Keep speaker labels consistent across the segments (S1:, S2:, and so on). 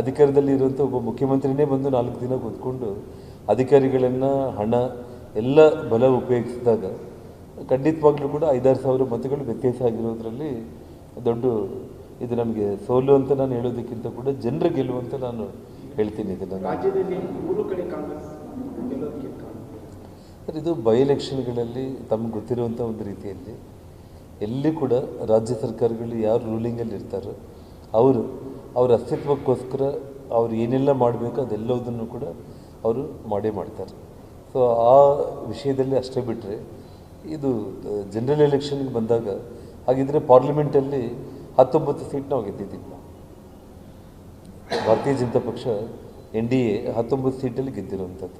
S1: ಅಧಿಕಾರದಲ್ಲಿ ಇರುವಂಥ ಒಬ್ಬ ಮುಖ್ಯಮಂತ್ರಿನೇ ಬಂದು ನಾಲ್ಕು ದಿನ ಕೂತ್ಕೊಂಡು ಅಧಿಕಾರಿಗಳನ್ನು ಹಣ ಎಲ್ಲ ಬಲ ಉಪಯೋಗಿಸಿದಾಗ ಖಂಡಿತವಾಗ್ಲೂ ಕೂಡ ಐದಾರು ಸಾವಿರ ಮತಗಳು ವ್ಯತ್ಯಾಸ ಆಗಿರೋದ್ರಲ್ಲಿ ದೊಡ್ಡ ಇದು ನಮಗೆ ಸೋಲು ಅಂತ ನಾನು ಹೇಳೋದಕ್ಕಿಂತ ಕೂಡ ಜನರ ಗೆಲುವು ಅಂತ ನಾನು ಹೇಳ್ತೀನಿ ಇದನ್ನು. ಸರ್ ಇದು ಬೈ ಎಲೆಕ್ಷನ್ಗಳಲ್ಲಿ ತಮ್ಗೆ ಗೊತ್ತಿರುವಂಥ ಒಂದು ರೀತಿಯಲ್ಲಿ ಎಲ್ಲಿ ಕೂಡ ರಾಜ್ಯ ಸರ್ಕಾರಗಳು ಯಾರು ರೂಲಿಂಗಲ್ಲಿ ಇರ್ತಾರೋ ಅವರು ಅವ್ರ ಅಸ್ತಿತ್ವಕ್ಕೋಸ್ಕರ ಅವ್ರು ಏನೆಲ್ಲ ಮಾಡಬೇಕು ಅದೆಲ್ಲದನ್ನು ಕೂಡ ಅವರು ಮಾಡೇ ಮಾಡ್ತಾರೆ. ಸೊ ಆ ವಿಷಯದಲ್ಲಿ ಅಷ್ಟೇ ಬಿಟ್ಟರೆ ಇದು ಜನರಲ್ ಎಲೆಕ್ಷನ್ಗೆ ಬಂದಾಗ ಹಾಗಿದ್ರೆ ಪಾರ್ಲಿಮೆಂಟಲ್ಲಿ ಹತ್ತೊಂಬತ್ತು ಸೀಟ್ ನಾವು ಗೆದ್ದಿದ್ದೀವಿ ಭಾರತೀಯ ಜನತಾ ಪಕ್ಷ ಎನ್ ಡಿ ಎ ಹತ್ತೊಂಬತ್ತು ಸೀಟಲ್ಲಿ ಗೆದ್ದಿರುವಂಥದ್ದು.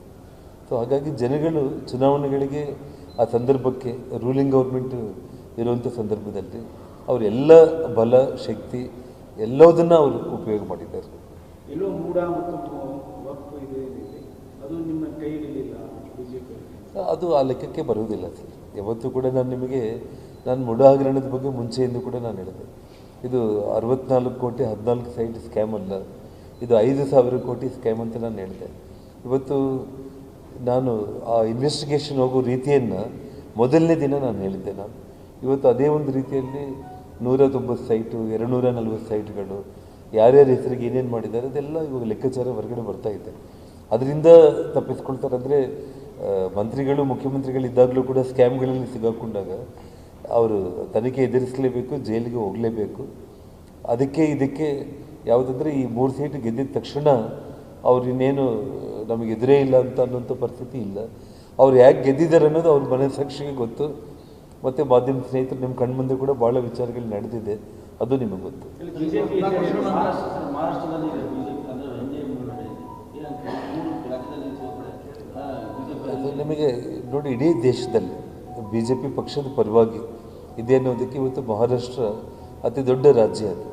S1: ಸೊ ಹಾಗಾಗಿ ಜನಗಳು ಚುನಾವಣೆಗಳಿಗೆ ಆ ಸಂದರ್ಭಕ್ಕೆ ರೂಲಿಂಗ್ ಗೌರ್ಮೆಂಟ್ ಇರುವಂಥ ಸಂದರ್ಭದಲ್ಲಿ ಅವರೆಲ್ಲ ಬಲ, ಶಕ್ತಿ ಎಲ್ಲದನ್ನು ಅವರು ಉಪಯೋಗ ಮಾಡಿದ್ದಾರೆ.
S2: ಎಲ್ಲೋ ಮೂಡ ಮತ್ತು ವಕ್ಫ್ ಇದೆ ಇದೆ ಅದು ನಿಮ್ಮ
S1: ಅದು ಆ ಲೆಕ್ಕಕ್ಕೆ ಬರುವುದಿಲ್ಲ ಸರ್. ಯಾವತ್ತೂ ಕೂಡ ನಾನು ನಿಮಗೆ ನಾನು ಮುಡ ಹಗರಣದ ಬಗ್ಗೆ ಮುಂಚೆಯಿಂದ ಕೂಡ ನಾನು ಹೇಳಿದೆ. ಇದು ಅರವತ್ನಾಲ್ಕು ಕೋಟಿ ಹದಿನಾಲ್ಕು ಸೈಟ್ ಸ್ಕ್ಯಾಮ್ ಅಲ್ಲ. ಇದು ಐದು ಸಾವಿರ ಕೋಟಿ ಸ್ಕ್ಯಾಮ್ ಅಂತ ನಾನು ಹೇಳಿದೆ. ಇವತ್ತು ನಾನು ಆ ಇನ್ವೆಸ್ಟಿಗೇಷನ್ ಹೋಗೋ ರೀತಿಯನ್ನು ಮೊದಲನೇ ದಿನ ನಾನು ಹೇಳಿದ್ದೆ ನಾನು. ಇವತ್ತು ಅದೇ ಒಂದು ರೀತಿಯಲ್ಲಿ ನೂರ ತೊಂಬತ್ತು ಸೈಟು ಎರಡು ನೂರ ನಲ್ವತ್ತು ಸೈಟ್ಗಳು, ಯಾರ್ಯಾರ ಹೆಸರಿಗೆ ಏನೇನು ಮಾಡಿದ್ದಾರೆ, ಅದೆಲ್ಲ ಇವಾಗ ಲೆಕ್ಕಾಚಾರ ಹೊರಗಡೆ ಬರ್ತಾ ಇದೆ. ಅದರಿಂದ ತಪ್ಪಿಸ್ಕೊಳ್ತಾರೆ ಅಂದರೆ ಮಂತ್ರಿಗಳು ಮುಖ್ಯಮಂತ್ರಿಗಳು ಇದ್ದಾಗಲೂ ಕೂಡ ಸ್ಕ್ಯಾಮ್ಗಳಲ್ಲಿ ಸಿಗಾಕೊಂಡಾಗ ಅವರು ತನಿಖೆ ಎದುರಿಸಲೇಬೇಕು, ಜೈಲಿಗೆ ಹೋಗಲೇಬೇಕು. ಅದಕ್ಕೆ ಇದಕ್ಕೆ ಯಾವುದಂದರೆ ಈ ಮೂರು ಸೀಟ್ ಗೆದ್ದಿದ ತಕ್ಷಣ ಅವ್ರು ಇನ್ನೇನು ನಮಗೆ ಎದುರೇ ಇಲ್ಲ ಅಂತ ಅನ್ನೋಂಥ ಪರಿಸ್ಥಿತಿ ಇಲ್ಲ. ಅವ್ರು ಯಾಕೆ ಗೆದ್ದಿದ್ದಾರೆ ಅನ್ನೋದು ಅವ್ರ ಮನಸ್ಸಾಕ್ಷಿಗೆ ಗೊತ್ತು. ಮತ್ತು ಮಾಧ್ಯಮ ಸ್ನೇಹಿತರು ನಿಮ್ಮ ಕಣ್ಮುಂದೆ ಕೂಡ ಭಾಳ ವಿಚಾರಗಳು ನಡೆದಿದೆ. ಅದು ನಿಮಗೆ ಗೊತ್ತು. ಅದು. ನಿಮಗೆ ನೋಡಿ ಇಡೀ ದೇಶದಲ್ಲಿ ಬಿ ಜೆ ಪಿ ಪಕ್ಷದ ಪರವಾಗಿ ಇದೆ ಅನ್ನೋದಕ್ಕೆ ಇವತ್ತು ಮಹಾರಾಷ್ಟ್ರ ಅತಿ ದೊಡ್ಡ ರಾಜ್ಯ ಅದು.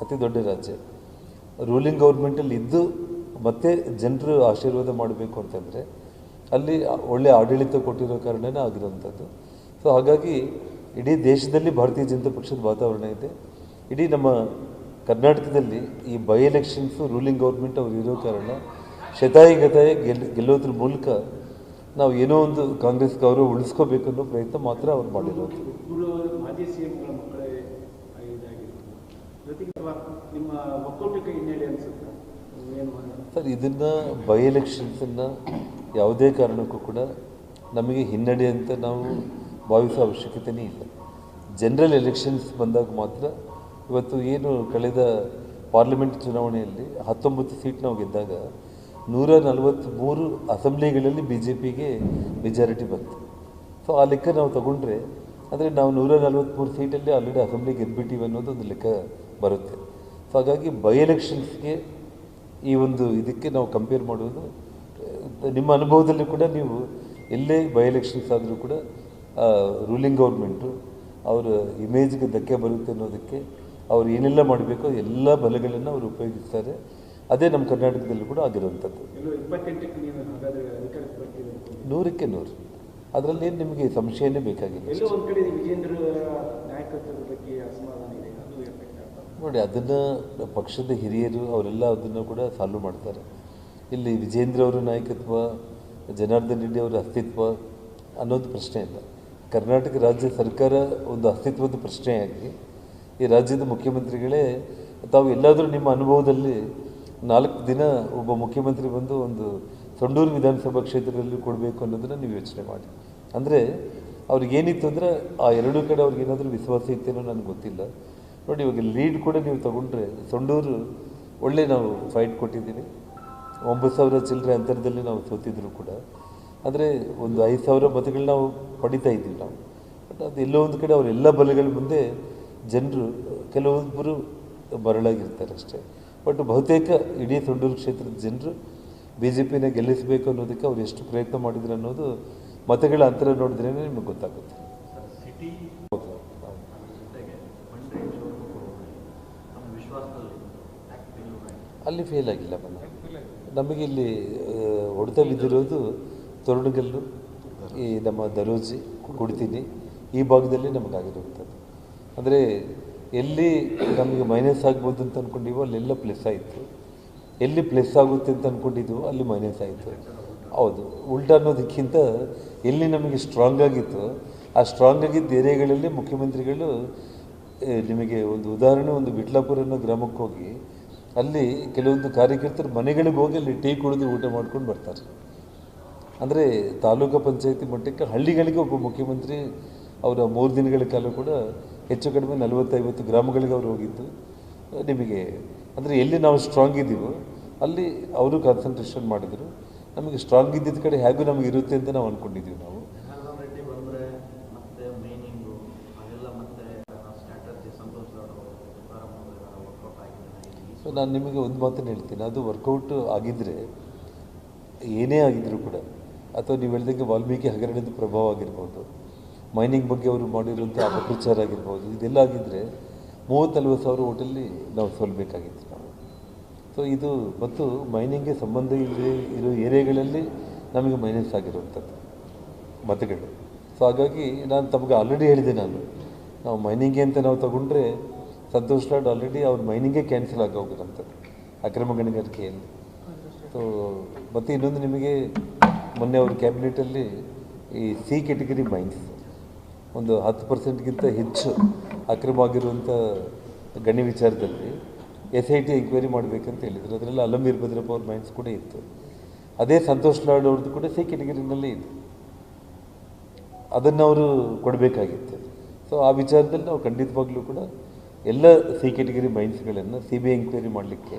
S1: ಅತಿ ದೊಡ್ಡ ರಾಜ್ಯ. ರೂಲಿಂಗ್ ಗೌರ್ಮೆಂಟಲ್ಲಿ ಇದ್ದು ಮತ್ತೆ ಜನರು ಆಶೀರ್ವಾದ ಮಾಡಬೇಕು ಅಂತಂದರೆ ಅಲ್ಲಿ ಒಳ್ಳೆ ಆಡಳಿತ ಕೊಟ್ಟಿರೋ ಕಾರಣನೇ ಆಗಿರೋವಂಥದ್ದು. ಸೊ ಹಾಗಾಗಿ ಇಡೀ ದೇಶದಲ್ಲಿ ಭಾರತೀಯ ಜನತಾ ಪಕ್ಷದ ವಾತಾವರಣ ಇದೆ. ಇಡೀ ನಮ್ಮ ಕರ್ನಾಟಕದಲ್ಲಿ ಈ ಬೈ ಎಲೆಕ್ಷನ್ಸು ರೂಲಿಂಗ್ ಗೌರ್ಮೆಂಟ್ ಅವ್ರು ಇರೋ ಕಾರಣ ಶತಾಯಿ ಗತಾಯಿ ಗೆಲ್ ಗೆಲ್ಲೋದ್ರ ಮೂಲಕ ನಾವು ಏನೋ ಒಂದು ಕಾಂಗ್ರೆಸ್ ಗೌರವ ಉಳಿಸ್ಕೋಬೇಕು ಅನ್ನೋ ಪ್ರಯತ್ನ ಮಾತ್ರ ಅವ್ರು ಮಾಡಿರೋದು. ಸರ್ ಇದನ್ನು ಬೈ ಎಲೆಕ್ಷನ್ಸನ್ನು ಯಾವುದೇ ಕಾರಣಕ್ಕೂ ಕೂಡ ನಮಗೆ ಹಿನ್ನಡೆ ಅಂತ ನಾವು ಭಾವಿಸೋ ಅವಶ್ಯಕತೆಯೇ ಇಲ್ಲ. ಜನರಲ್ ಎಲೆಕ್ಷನ್ಸ್ ಬಂದಾಗ ಮಾತ್ರ ಇವತ್ತು ಏನು ಕಳೆದ ಪಾರ್ಲಿಮೆಂಟ್ ಚುನಾವಣೆಯಲ್ಲಿ ಹತ್ತೊಂಬತ್ತು ಸೀಟ್ ನಾವು ಗೆದ್ದಾಗ ನೂರ ನಲವತ್ತ್ಮೂರು ಅಸೆಂಬ್ಲಿಗಳಲ್ಲಿ ಬಿ ಜೆ ಪಿಗೆ ಮೆಜಾರಿಟಿ ಬಂತು. ಸೊ ಆ ಲೆಕ್ಕ ನಾವು ತಗೊಂಡ್ರೆ, ಅಂದರೆ ನಾವು ನೂರ ನಲವತ್ತ್ಮೂರು ಸೀಟಲ್ಲಿ ಆಲ್ರೆಡಿ ಅಸೆಂಬ್ಲಿ ಗೆದ್ಬಿಟ್ಟಿವಿ ಅನ್ನೋದು ಒಂದು ಲೆಕ್ಕ ಬರುತ್ತೆ. ಸೊ ಹಾಗಾಗಿ ಬೈ ಎಲೆಕ್ಷನ್ಸ್ಗೆ ಈ ಒಂದು ಇದಕ್ಕೆ ನಾವು ಕಂಪೇರ್ ಮಾಡೋದು ನಿಮ್ಮ ಅನುಭವದಲ್ಲಿ ಕೂಡ ನೀವು ಎಲ್ಲೇ ಬೈ ಎಲೆಕ್ಷನ್ಸ್ ಆದರೂ ಕೂಡ ರೂಲಿಂಗ್ ಗೌರ್ಮೆಂಟು ಅವರ ಇಮೇಜ್ಗೆ ಧಕ್ಕೆ ಬರುತ್ತೆ ಅನ್ನೋದಕ್ಕೆ ಅವ್ರು ಏನೆಲ್ಲ ಮಾಡಬೇಕೋ ಎಲ್ಲ ಬಲಗಳನ್ನು ಅವರು ಉಪಯೋಗಿಸ್ತಾರೆ. ಅದೇ ನಮ್ಮ ಕರ್ನಾಟಕದಲ್ಲಿ ಕೂಡ ಆಗಿರುವಂಥದ್ದು. ನೂರಕ್ಕೆ ನೂರು. ಅದರಲ್ಲಿ ಏನು ನಿಮಗೆ ಸಂಶಯನೇ ಬೇಕಾಗಿಲ್ಲ ನೋಡಿ ಅದನ್ನು ಪಕ್ಷದ ಹಿರಿಯರು ಅವರೆಲ್ಲ ಅದನ್ನು ಕೂಡ ಸಾಲ್ವ್ ಮಾಡ್ತಾರೆ. ಇಲ್ಲಿ ವಿಜೇಂದ್ರ ಅವರ ನಾಯಕತ್ವ ಜನಾರ್ದನ್ ರೆಡ್ಡಿ ಅವರ ಅಸ್ತಿತ್ವ ಅನ್ನೋದು ಪ್ರಶ್ನೆ ಇಲ್ಲ. ಕರ್ನಾಟಕ ರಾಜ್ಯ ಸರ್ಕಾರ ಒಂದು ಅಸ್ತಿತ್ವದ ಪ್ರಶ್ನೆಯಾಗಿ, ಈ ರಾಜ್ಯದ ಮುಖ್ಯಮಂತ್ರಿಗಳೇ ತಾವು ಎಲ್ಲಾದರೂ ನಿಮ್ಮ ಅನುಭವದಲ್ಲಿ ನಾಲ್ಕು ದಿನ ಒಬ್ಬ ಮುಖ್ಯಮಂತ್ರಿ ಬಂದು ಒಂದು ಸಂಡೂರು ವಿಧಾನಸಭಾ ಕ್ಷೇತ್ರದಲ್ಲಿ ಕೊಡಬೇಕು ಅನ್ನೋದನ್ನು ನೀವು ಯೋಚನೆ ಮಾಡಿ. ಅಂದರೆ ಅವ್ರಿಗೇನಿತ್ತು ಅಂದರೆ ಆ ಎರಡೂ ಕಡೆ ಅವ್ರಿಗೇನಾದರೂ ವಿಶ್ವಾಸ ಇತ್ತೇನೋ ನನಗೆ ಗೊತ್ತಿಲ್ಲ. ನೋಡಿ, ಇವಾಗ ಲೀಡ್ ಕೂಡ ನೀವು ತಗೊಂಡ್ರೆ ಸಂಡೂರು ಒಳ್ಳೆ ನಾವು ಫೈಟ್ ಕೊಟ್ಟಿದ್ದೀವಿ. ಒಂಬತ್ತು ಸಾವಿರ ಚಿಲ್ಲರೆ ಅಂತರದಲ್ಲಿ ನಾವು ಸೋತಿದ್ರು ಕೂಡ. ಆದರೆ ಒಂದು ಐದು ಸಾವಿರ ಮತಗಳು ನಾವು ಪಡಿತಾ ಇದ್ದೀವಿ ನಾವು. ಬಟ್ ಅದು ಎಲ್ಲೋ ಒಂದು ಕಡೆ ಅವರೆಲ್ಲ ಬಲಗಳ ಮುಂದೆ ಜನರು ಕೆಲವೊಬ್ಬರು ಮರಳಾಗಿರ್ತಾರೆ ಅಷ್ಟೇ. ಬಟ್ ಬಹುತೇಕ ಇಡೀ ತೊಂಡೂರು ಕ್ಷೇತ್ರದ ಜನರು ಬಿ ಜೆ ಪಿನ ಗೆಲ್ಲಿಸಬೇಕು ಅನ್ನೋದಕ್ಕೆ ಅವ್ರು ಎಷ್ಟು ಪ್ರಯತ್ನ ಮಾಡಿದ್ರು ಅನ್ನೋದು ಮತಗಳ ಅಂತರ ನೋಡಿದ್ರೇ ನಿಮಗೆ ಗೊತ್ತಾಗುತ್ತೆ. ಅಲ್ಲಿ ಫೇಲ್ ಆಗಿಲ್ಲ ನಮಗೆ ಇಲ್ಲಿ ಹೊಡೆತ ಬಿದ್ದಿರೋದು ತೋರಣಗಲ್ಲು ಈ ನಮ್ಮ ದರೋಜಿ ಕೊಡ್ತೀನಿ, ಈ ಭಾಗದಲ್ಲಿ ನಮಗಾಗಿರುವಂಥದ್ದು ಅಂದರೆ ಎಲ್ಲಿ ನಮಗೆ ಮೈನಸ್ ಆಗ್ಬೋದು ಅಂತ ಅಂದ್ಕೊಂಡಿವೋ ಅಲ್ಲೆಲ್ಲ ಪ್ಲಸ್ ಆಯಿತು. ಎಲ್ಲಿ ಪ್ಲಸ್ ಆಗುತ್ತೆ ಅಂತ ಅಂದ್ಕೊಂಡಿದ್ವು ಅಲ್ಲಿ ಮೈನಸ್ ಆಯಿತು. ಹೌದು, ಉಲ್ಟಾ ಅನ್ನೋದಕ್ಕಿಂತ ಎಲ್ಲಿ ನಮಗೆ ಸ್ಟ್ರಾಂಗ್ ಆಗಿತ್ತು, ಆ ಸ್ಟ್ರಾಂಗ್ ಆಗಿದ್ದ ಏರಿಯಾಗಳಲ್ಲಿ ಮುಖ್ಯಮಂತ್ರಿಗಳು ನಿಮಗೆ ಒಂದು ಉದಾಹರಣೆ, ಒಂದು ವಿಟ್ಲಾಪುರ ಅನ್ನೋ ಗ್ರಾಮಕ್ಕೆ ಹೋಗಿ, ಅಲ್ಲಿ ಕೆಲವೊಂದು ಕಾರ್ಯಕರ್ತರು ಮನೆಗಳಿಗೆ ಹೋಗಿ ಅಲ್ಲಿ ಟೀ ಕುಡಿದು ಊಟ ಮಾಡ್ಕೊಂಡು ಬರ್ತಾರೆ. ಅಂದರೆ ತಾಲೂಕು ಪಂಚಾಯತಿ ಮಟ್ಟಕ್ಕೆ ಹಳ್ಳಿಗಳಿಗೆ ಒಬ್ಬ ಮುಖ್ಯಮಂತ್ರಿ ಅವರ ಮೂರು ದಿನಗಳ ಕಾಲ ಕೂಡ ಹೆಚ್ಚು ಕಡಿಮೆ ನಲವತ್ತೈವತ್ತು ಗ್ರಾಮಗಳಿಗೆ ಅವರು ಹೋಗಿದ್ದು. ನಿಮಗೆ ಅಂದರೆ ಎಲ್ಲಿ ನಾವು ಸ್ಟ್ರಾಂಗ್ ಇದ್ದೀವೋ ಅಲ್ಲಿ ಅವರು ಕಾನ್ಸಂಟ್ರೇಷನ್ ಮಾಡಿದರು. ನಮಗೆ ಸ್ಟ್ರಾಂಗ್ ಇದ್ದಿದ್ದ ಕಡೆ ಹೇಗೂ ನಮಗೆ ಇರುತ್ತೆ ಅಂತ ನಾವು ಅಂದ್ಕೊಂಡಿದ್ದೀವಿ ನಾವು. ನಾನು ನಿಮಗೆ ಒಂದು ಮಾತನ್ನು ಹೇಳ್ತೀನಿ. ಅದು ವರ್ಕೌಟ್ ಆಗಿದ್ದರೆ ಏನೇ ಆಗಿದ್ದರೂ ಕೂಡ ಅಥವಾ ನೀವು ಹೇಳಿದಂಗೆ ವಾಲ್ಮೀಕಿ ಹಗರಣದ ಪ್ರಭಾವ ಆಗಿರ್ಬೋದು, ಮೈನಿಂಗ್ ಬಗ್ಗೆ ಅವರು ಮಾಡಿರುವಂಥ ಅಪಪ್ರಚಾರ ಆಗಿರ್ಬೋದು, ಇದೆಲ್ಲ ಆಗಿದ್ದರೆ ಮೂವತ್ತಲ್ವತ್ತು ಸಾವಿರ ಓಟಲ್ಲಿ ನಾವು ಸೋಲ್ಬೇಕಾಗಿತ್ತು ನಾವು. ಸೊ ಇದು ಮತ್ತು ಮೈನಿಂಗ್ಗೆ ಸಂಬಂಧ ಇಲ್ಲದೆ ಇರೋ ಏರಿಯಾಗಳಲ್ಲಿ ನಮಗೆ ಮೈನಸ್ ಆಗಿರುವಂಥದ್ದು, ಮತಗಳು. ಸೊ ಹಾಗಾಗಿ ನಾನು ತಮಗೆ ಆಲ್ರೆಡಿ ಹೇಳಿದೆ ನಾನು, ನಾವು ಮೈನಿಂಗ್ಗೆ ಅಂತ ನಾವು ತಗೊಂಡ್ರೆ ಸಂತೋಷ್ ಲಾಡ್ ಆಲ್ರೆಡಿ ಅವ್ರ ಮೈನಿಂಗೇ ಕ್ಯಾನ್ಸಲ್ ಆಗಿ ಹೋಗಿರೋಂಥದ್ದು ಅಕ್ರಮ ಗಣಿಗಾರಿಕೆಯಲ್ಲಿ. ಸೊ ಮತ್ತು ಇನ್ನೊಂದು ನಿಮಗೆ ಮೊನ್ನೆ ಅವ್ರ ಕ್ಯಾಬಿನೆಟಲ್ಲಿ ಈ ಸಿ ಕೆಟಗರಿ ಮೈನ್ಸ್ ಒಂದು ಹತ್ತು ಪರ್ಸೆಂಟ್ಗಿಂತ ಹೆಚ್ಚು ಅಕ್ರಮವಾಗಿರುವಂಥ ಗಣ್ಯ ಗಣಿ ವಿಚಾರದಲ್ಲಿ ಎಸ್ ಐ ಟಿ ಎಂಕ್ವೈರಿ ಮಾಡಬೇಕಂತ ಹೇಳಿದರು. ಅದರಲ್ಲಿ ಅಲಂ ವೀರಭದ್ರಪ್ಪ ಅವ್ರ ಮೈನ್ಸ್ ಕೂಡ ಇತ್ತು. ಅದೇ ಸಂತೋಷ್ ಲಾಡ್ ಅವ್ರದ್ದು ಕೂಡ ಸಿ ಕೆಟಗರಿನಲ್ಲೇ ಇದೆ. ಅದನ್ನು ಅವರು ಕೊಡಬೇಕಾಗಿತ್ತು. ಸೊ ಆ ವಿಚಾರದಲ್ಲಿ ನಾವು ಖಂಡಿತವಾಗ್ಲೂ ಕೂಡ ಎಲ್ಲ ಸಿ ಕೆಟಗರಿ ಮೈನ್ಸ್ಗಳನ್ನು ಸಿ ಬಿ ಐ ಎಂಕ್ವೈರಿ ಮಾಡಲಿಕ್ಕೆ